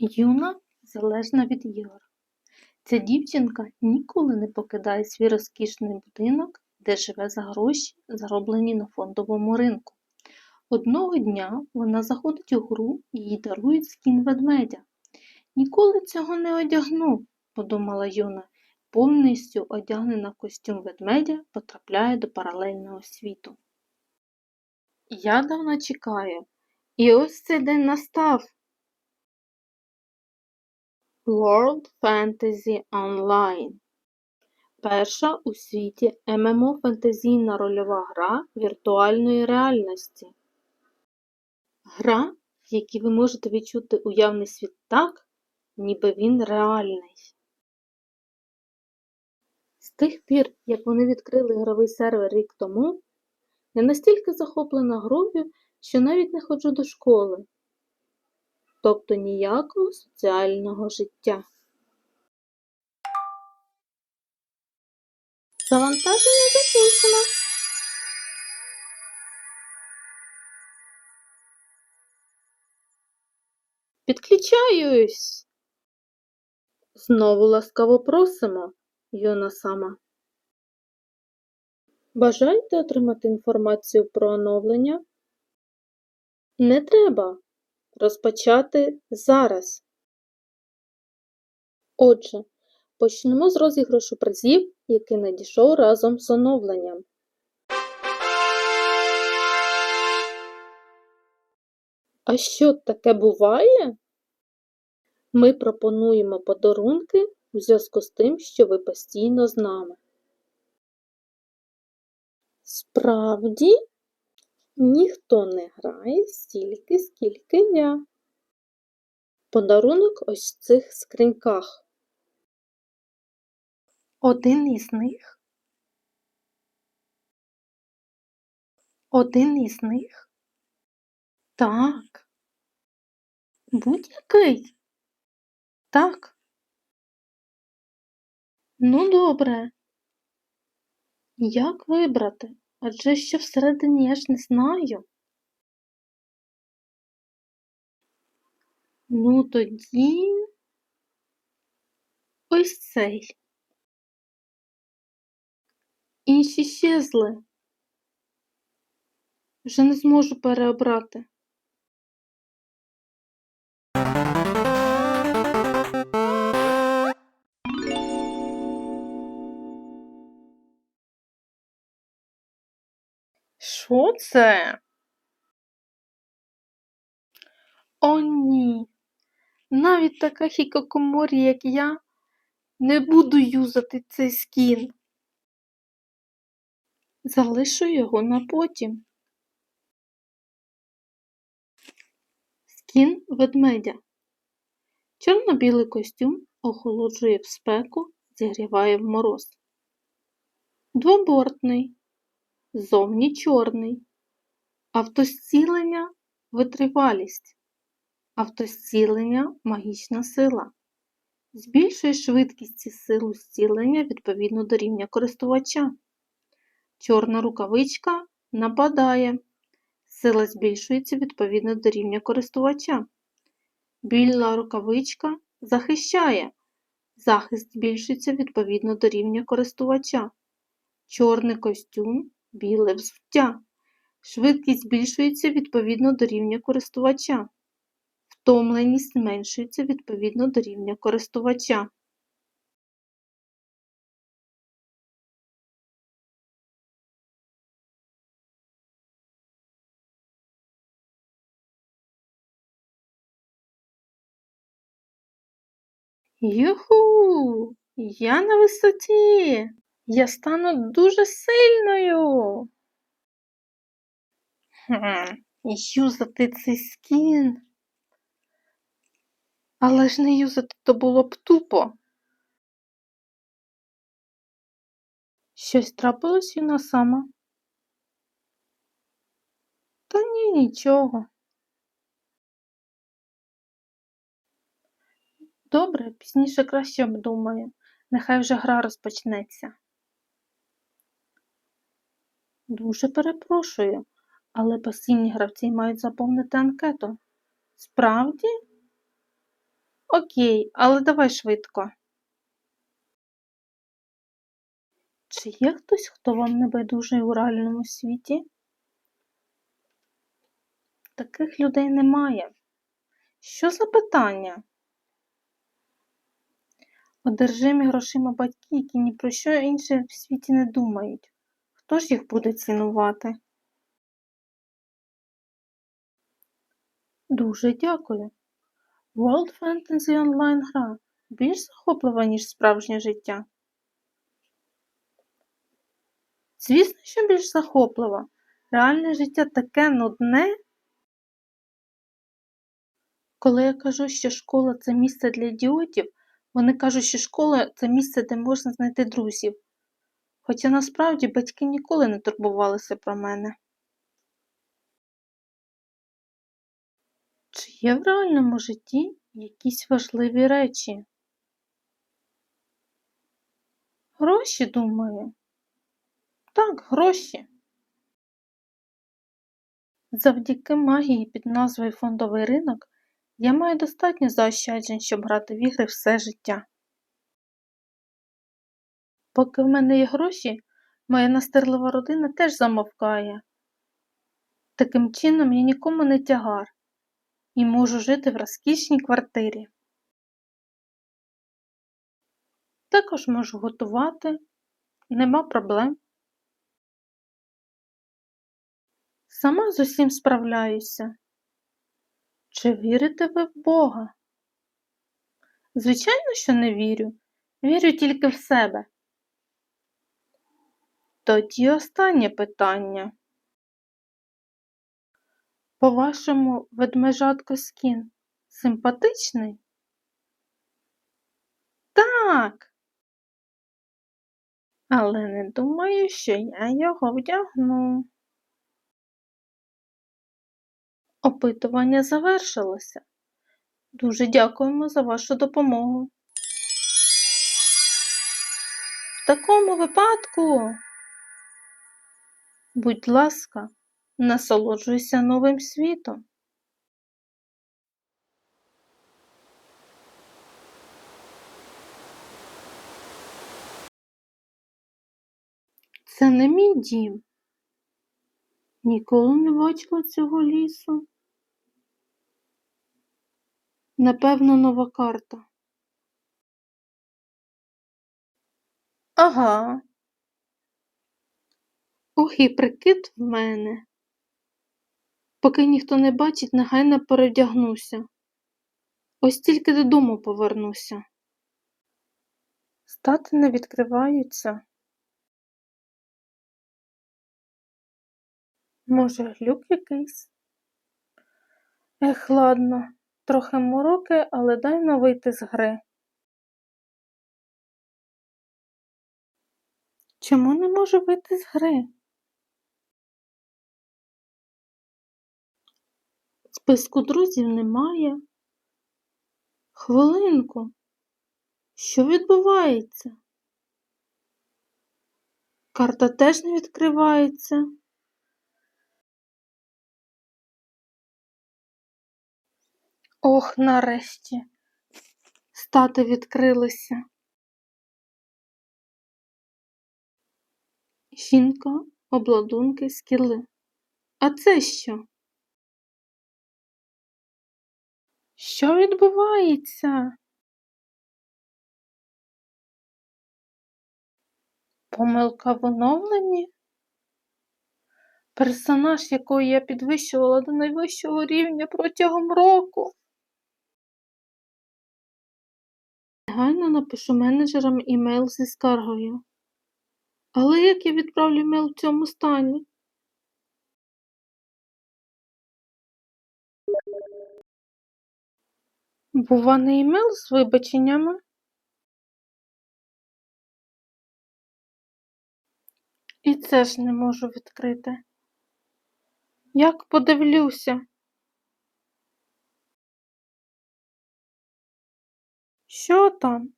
Юна залежна від ігор. Ця дівчинка ніколи не покидає свій розкішний будинок, де живе за гроші, зароблені на фондовому ринку. Одного дня вона заходить у гру і їй дарують скін ведмедя. Ніколи цього не одягну, подумала Юна. Повністю одягнена костюм ведмедя потрапляє до паралельного світу. Я давно чекаю, і ось цей день настав. World Fantasy Online Перша у світі ММО фентезійна рольова гра віртуальної реальності. Гра, в якій ви можете відчути уявний світ так, ніби він реальний. З тих пір, як вони відкрили ігровий сервер рік тому, я настільки захоплена грою, що навіть не ходжу до школи, тобто ніякого соціального життя. Завантаження закінчено. Підключаюсь. Знову ласкаво просимо, Йона сама. Бажаєте отримати інформацію про оновлення? Не треба. Розпочати зараз. Отже, почнемо з розіграшу призів, який надійшов разом з оновленням. А що таке буває? Ми пропонуємо подарунки у зв'язку з тим, що ви постійно з нами. Справді, ніхто не грає стільки, скільки я. Подарунок ось в цих скриньках. Один із них. Один із них. Так. Будь-який. Так. Ну, добре. Як вибрати? Адже що всередині я ж не знаю. Ну, тоді ось цей. Інші щезли. Вже не зможу переобрати. Що це? О, ні. Навіть така хікокоморі, як я, не буду юзати цей скін. Залишу його на потім. Скін ведмедя. Чорно-білий костюм охолоджує в спеку, зігріває в мороз. Двобортний. Зовні чорний. Автозцілення витривалість. Автозцілення магічна сила. Збільшує швидкість і силу зцілення відповідно до рівня користувача. Чорна рукавичка нападає. Сила збільшується відповідно до рівня користувача. Біла рукавичка захищає. Захист збільшується відповідно до рівня користувача. Чорний костюм біле взуття. Швидкість збільшується відповідно до рівня користувача. Втомленість зменшується відповідно до рівня користувача. Юху! Я на висоті! Я стану дуже сильною. Хм, юзати цей скін. Але ж не юзати то було б тупо. Щось трапилось юна сама? Та ні, нічого. Добре, пізніше краще обдумаю. Нехай вже гра розпочнеться. Дуже перепрошую, але постійні гравці мають заповнити анкету. Справді? Окей, але давай швидко. Чи є хтось, хто вам не байдужий у реальному світі? Таких людей немає. Що за питання? Одержимі грошима батьки, які ні про що інше в світі не думають. Хто ж їх буде цінувати? Дуже дякую. World Fantasy онлайн гра більш захоплива, ніж справжнє життя. Звісно, що більш захоплива. Реальне життя таке нудне. Коли я кажу, що школа це місце для ідіотів, вони кажуть, що школа це місце, де можна знайти друзів. Хоча насправді батьки ніколи не турбувалися про мене. Чи є в реальному житті якісь важливі речі? Гроші, думаю. Так, гроші. Завдяки магії під назвою Фондовий ринок я маю достатньо заощаджень, щоб грати в ігри все життя. Поки в мене є гроші, моя настирлива родина теж замовкає. Таким чином я нікому не тягар і можу жити в розкішній квартирі. Також можу готувати, нема проблем. Сама з усім справляюся. Чи вірите ви в Бога? Звичайно, що не вірю. Вірю тільки в себе. Тоді останнє питання. По-вашому, ведмежатко Скін симпатичний? Так. Але не думаю, що я його вдягну. Опитування завершилося. Дуже дякуємо за вашу допомогу. В такому випадку, будь ласка, насолоджуйся новим світом. Це не мій дім. Ніколи не бачила цього лісу. Напевно, нова карта. Ага. Ох, і прикид в мене. Поки ніхто не бачить, негайно перевдягнуся. Ось тільки додому повернуся. Стати не відкриваються. Може, глюк якийсь? Ех, ладно, трохи мороки, але дай но вийти з гри. Чому не можу вийти з гри? Списку друзів немає. Хвилинку. Що відбувається? Карта теж не відкривається. Ох, нарешті. Стати відкрилися. Жінка, обладунки, скіли. А це що? Що відбувається? Помилка в оновленні? Персонаж, якого я підвищувала до найвищого рівня протягом року. Негайно напишу менеджерам імейл зі скаргою. Але як я відправлю імейл в цьому стані? Бува імейл з вибаченнями? І це ж не можу відкрити. Як подивлюся? Що там?